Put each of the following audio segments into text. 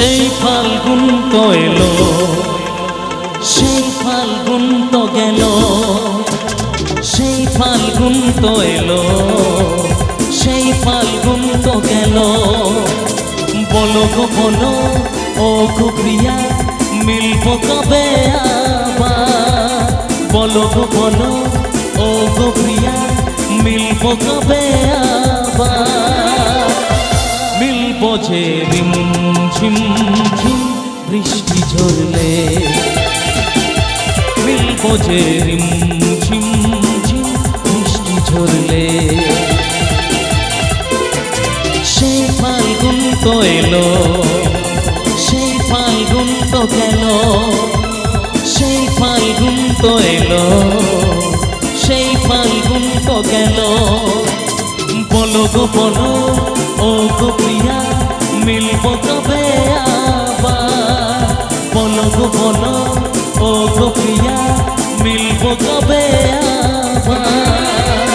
সেই ফাল্গুন তো এলো, সেই ফাল্গুন তো গেল, সেই ফাল্গুন তো এলো, সেই ফাল্গুন তো গেল। বলো গো, বলো, ও গো প্রিয়া মিলব কবে বলো গো, বলো, ও গো মিলব কবে আবার? মিলব যে রিম ঝিম ঝিম, বৃষ্টি ঝরলে। মিলব রিম ঝিম ঝিম, বৃষ্টি ঝরলে। সেই ফাল্গুন তো এলো, সেই ফাল্গুন তো গেল। সেই ফাল্গুন তো এলো, সেই ফাল্গুন তো গেল। বলো গো বলো প্রিয়া মিলব কবে আবার। বলো গো ও গো প্রিয়া মিলব আবার।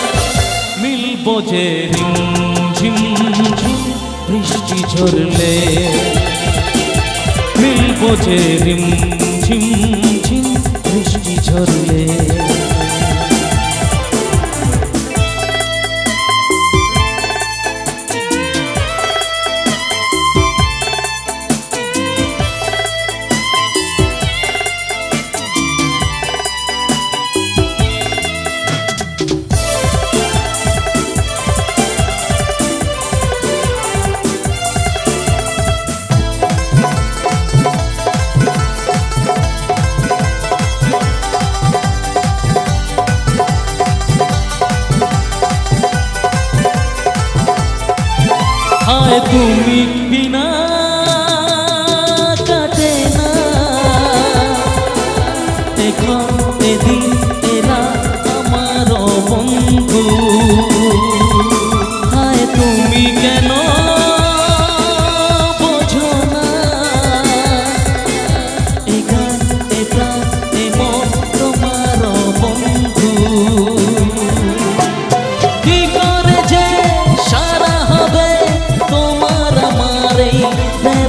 মিলব যে ঝিম ঝিম, বৃষ্টি ঝরলে। মিলব যে ঝিম ঝিম, বৃষ্টি ঝরলে। হায় তুমি বিনা কাটে না। এখন এদিন এরা আমার বন্ধু।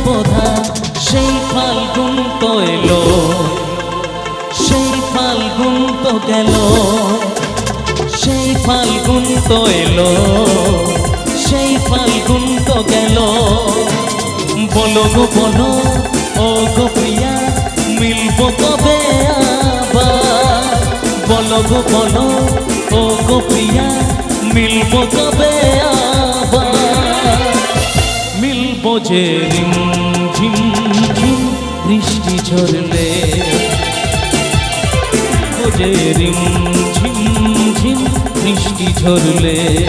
দেবধা সেই ফাল্গুন তো এলো। সেই ফাল্গুন তো গেল। সেই ফাল্গুন তো এলো। সেই ফাল্গুন তো গেল। বলো গো বলো, ও গো প্রিয়া, মিলব কবে আবার? বলো গো বলো, ও গো প্রিয়া, মিলব কবে আবার? যে রিম ঝিম ঝিম বৃষ্টি ঝরলে। যে রিম ঝিম ঝিম বৃষ্টি ঝরলে।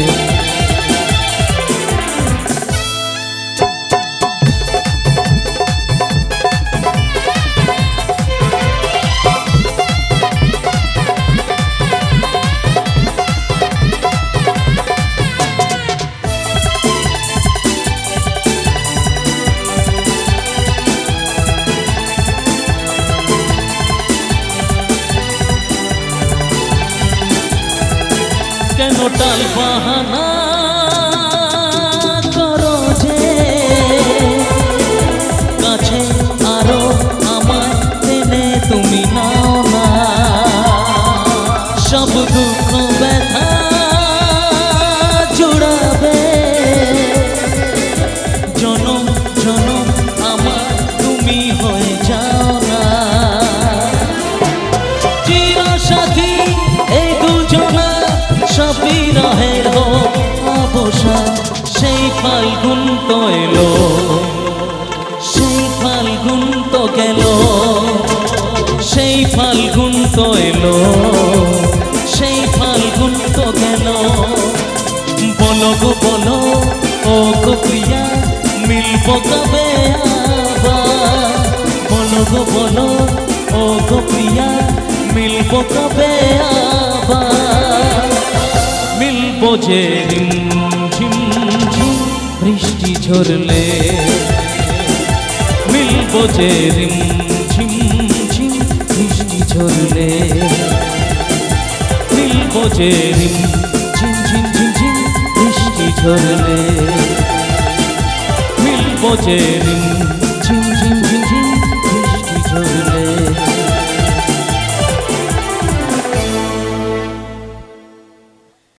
কেন টাল বাহানা? অবসা সেই ফাল্গুন তো এলো। সেই ফাল্গুন তো গেল। সেই ফাল্গুন তো এলো। সেই ফাল্গুন তো গেল। বলো গো, বলো, ও গো প্রিয়া, মিলব কবে আবার? বলো গো, বলো, ও গো প্রিয়া, মিলব কবে আবার? মিলব যে ঝরলে। মিলব যে রিম ঝিম ঝিম বৃষ্টি ঝরলে। মিলব যে রিম ঝিম ঝিম ঝিম ঝিম বৃষ্টি ঝরলে। মিলব যে রিম